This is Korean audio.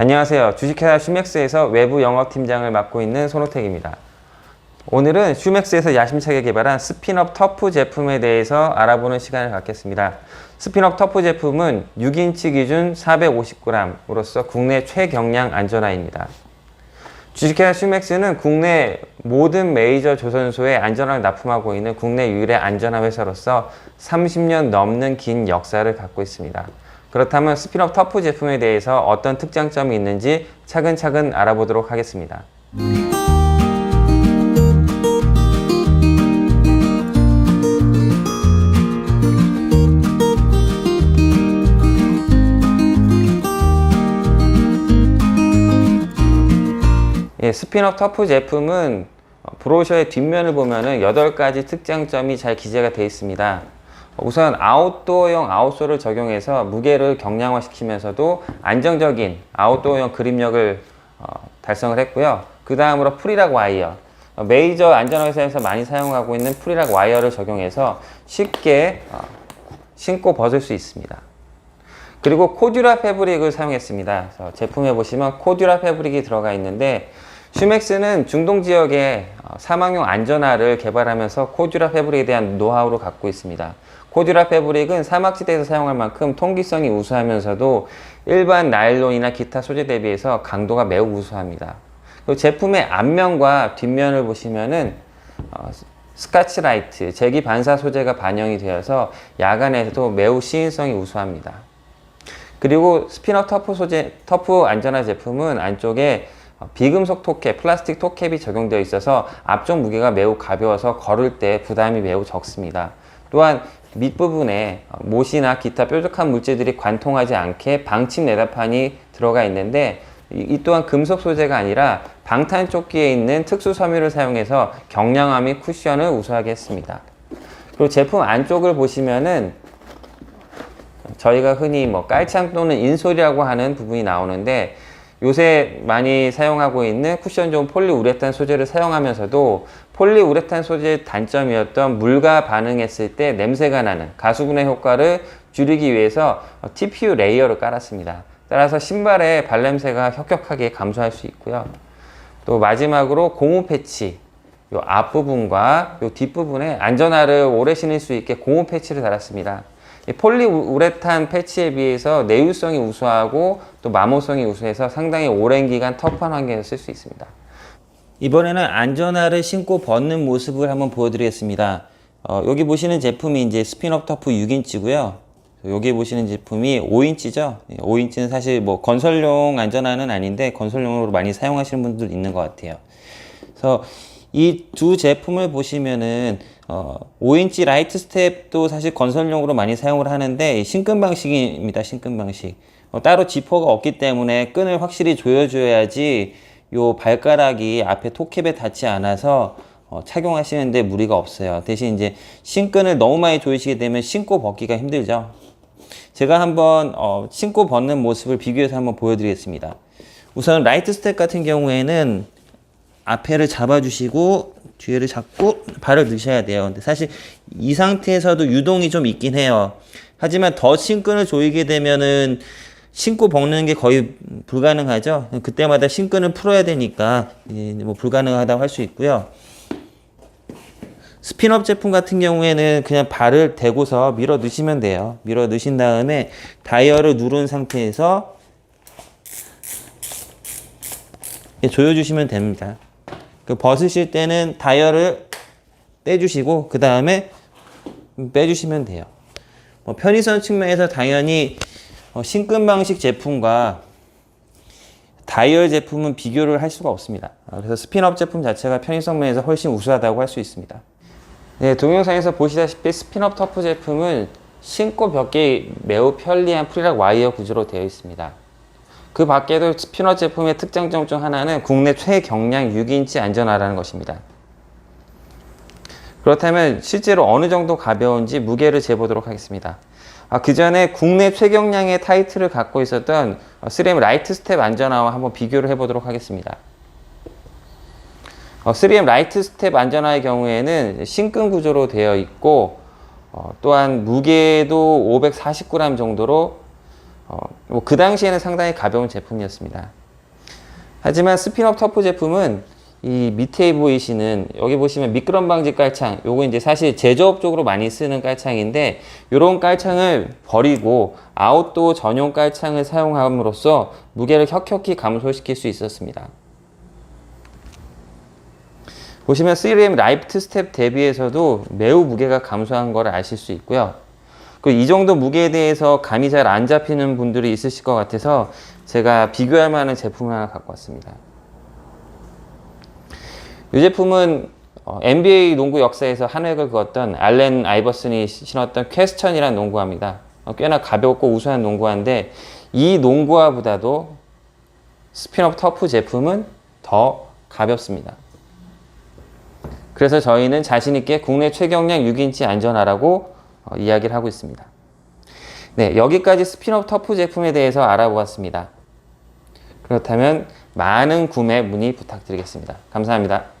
안녕하세요. 주식회사 슈맥스에서 외부 영업팀장을 맡고 있는 손호택입니다. 오늘은 슈맥스에서 야심차게 개발한 스피업 터프 제품에 대해서 알아보는 시간을 갖겠습니다. 스피업 터프 제품은 6인치 기준 450g으로서 국내 최경량 안전화입니다. 주식회사 슈맥스는 국내 모든 메이저 조선소에 안전화를 납품하고 있는 국내 유일의 안전화 회사로서 30년 넘는 긴 역사를 갖고 있습니다. 그렇다면 스피업 터프 제품에 대해서 어떤 특장점이 있는지 차근차근 알아보도록 하겠습니다. 예, 스피업 터프 제품은 어, 브로셔의 뒷면을 보면 은 8가지 특장점이 잘 기재가 되어 있습니다. 우선 아웃도어용 아웃솔을 적용해서 무게를 경량화시키면서도 안정적인 아웃도어용 그립력을 어, 달성을 했고요. 그 다음으로 프리락 와이어. 어, 메이저 안전화 회사에서 많이 사용하고 있는 프리락 와이어를 적용해서 쉽게 어, 신고 벗을 수 있습니다. 그리고 코듀라 패브릭을 사용했습니다. 제품에 보시면 코듀라 패브릭이 들어가 있는데 슈맥스는 중동 지역에 어, 사망용 안전화를 개발하면서 코듀라 패브릭에 대한 노하우를 갖고 있습니다. 코듀라 패브릭은 사막지대에서 사용할 만큼 통기성이 우수하면서도 일반 나일론이나 기타 소재 대비해서 강도가 매우 우수합니다. 제품의 앞면과 뒷면을 보시면은 어, 스카치 라이트, 제기 반사 소재가 반영이 되어서 야간에도 매우 시인성이 우수합니다. 그리고 스피너 터프 소재, 터프 안전화 제품은 안쪽에 어, 비금속 톱캡, 플라스틱 톱캡이 적용되어 있어서 앞쪽 무게가 매우 가벼워서 걸을 때 부담이 매우 적습니다. 또한 밑부분에 어, 못이나 기타 뾰족한 물질들이 관통하지 않게 방침 내다판이 들어가 있는데 이, 이 또한 금속 소재가 아니라 방탄 조끼에 있는 특수 섬유를 사용해서 경량화 및 쿠션을 우수하게 했습니다. 그리고 제품 안쪽을 보시면은 저희가 흔히 뭐 깔창 또는 인솔이라고 하는 부분이 나오는데 요새 많이 사용하고 있는 쿠션 좋은 폴리우레탄 소재를 사용하면서도 폴리우레탄 소재의 단점이었던 물과 반응했을 때 냄새가 나는 가수분해 효과를 줄이기 위해서 TPU 레이어를 깔았습니다. 따라서 신발의 발냄새가 혁혁하게 감소할 수 있고요. 또 마지막으로 고무 패치 요 앞부분과 요 뒷부분에 안전화를 오래 신을 수 있게 고무 패치를 달았습니다. 이 폴리우레탄 패치에 비해서 내유성이 우수하고 또 마모성이 우수해서 상당히 오랜 기간 터프한 환경에서 쓸 수 있습니다. 이번에는 안전화를 신고 벗는 모습을 한번 보여드리겠습니다. 어, 여기 보시는 제품이 이제 스피업 터프 6인치고요. 여기 보시는 제품이 5인치죠. 5인치는 사실 뭐 건설용 안전화는 아닌데 건설용으로 많이 사용하시는 분들 있는 것 같아요. 그래서 이 두 제품을 보시면은 어, 5인치 라이트 스텝도 사실 건설용으로 많이 사용을 하는데 신금 방식입니다. 신금 방식. 어, 따로 지퍼가 없기 때문에 끈을 확실히 조여줘야지 요 발가락이 앞에 톱캡에 닿지 않아서 어, 착용하시는데 무리가 없어요. 대신 이제 신끈을 너무 많이 조이시게 되면 신고 벗기가 힘들죠. 제가 한번 어, 신고 벗는 모습을 비교해서 한번 보여드리겠습니다. 우선 라이트 스텝 같은 경우에는 앞에를 잡아주시고 뒤에를 잡고 발을 넣으셔야 돼요. 근데 사실 이 상태에서도 유동이 좀 있긴 해요. 하지만 더 신끈을 조이게 되면은 신고 벗는 게 거의 불가능하죠. 그때마다 신끈을 풀어야 되니까 뭐 불가능하다고 할 수 있고요. 스피업 제품 같은 경우에는 그냥 발을 대고서 밀어 넣으시면 돼요. 밀어 넣으신 다음에 다이얼을 누른 상태에서 조여주시면 됩니다. 그 벗으실 때는 다이얼을 떼주시고 그 다음에 빼주시면 돼요. 뭐 편의성 측면에서 당연히 어, 신금 방식 제품과 다이얼 제품은 비교를 할 수가 없습니다. 아, 그래서 스피업 제품 자체가 편의성 면에서 훨씬 우수하다고 할 수 있습니다. 네, 동영상에서 보시다시피 스피업 터프 제품은 신고 벗기 매우 편리한 프리락 와이어 구조로 되어 있습니다. 그 밖에도 스피너 제품의 특장점 중 하나는 국내 최경량 6인치 안전화라는 것입니다. 그렇다면 실제로 어느 정도 가벼운지 무게를 재보도록 하겠습니다. 아, 그 전에 국내 최경량의 타이틀을 갖고 있었던 3M 라이트 스텝 안전화와 한번 비교를 해보도록 하겠습니다. 어, 3M 라이트 스텝 안전화의 경우에는 신끈 구조로 되어 있고 어, 또한 무게도 540g 정도로 어, 뭐 그 당시에는 상당히 가벼운 제품이었습니다. 하지만 스피너 터프 제품은 이 밑에 보이시는 여기 보시면 미끄럼 방지 깔창 요거 이제 사실 제조업 쪽으로 많이 쓰는 깔창인데 요런 깔창을 버리고 아웃도어 전용 깔창을 사용함으로써 무게를 혁혁히 감소시킬 수 있었습니다. 보시면 3M 라이프트 스텝 대비해서도 매우 무게가 감소한 걸 아실 수 있고요. 그이 정도 무게에 대해서 감이 잘 안 잡히는 분들이 있으실 것 같아서 제가 비교할 만한 제품을 하나 갖고 왔습니다. 이 제품은 어, NBA 농구 역사에서 한 획을 그었던 알렌 아이버슨이 시- 신었던 퀘스천이라는 농구화입니다. 어, 꽤나 가볍고 우수한 농구화인데 이 농구화보다도 스피너 터프 제품은 더 가볍습니다. 그래서 저희는 자신 있게 국내 최경량 6인치 안전하라고 어, 이야기를 하고 있습니다. 네, 여기까지 스피너 터프 제품에 대해서 알아보았습니다. 그렇다면 많은 구매 문의 부탁드리겠습니다. 감사합니다.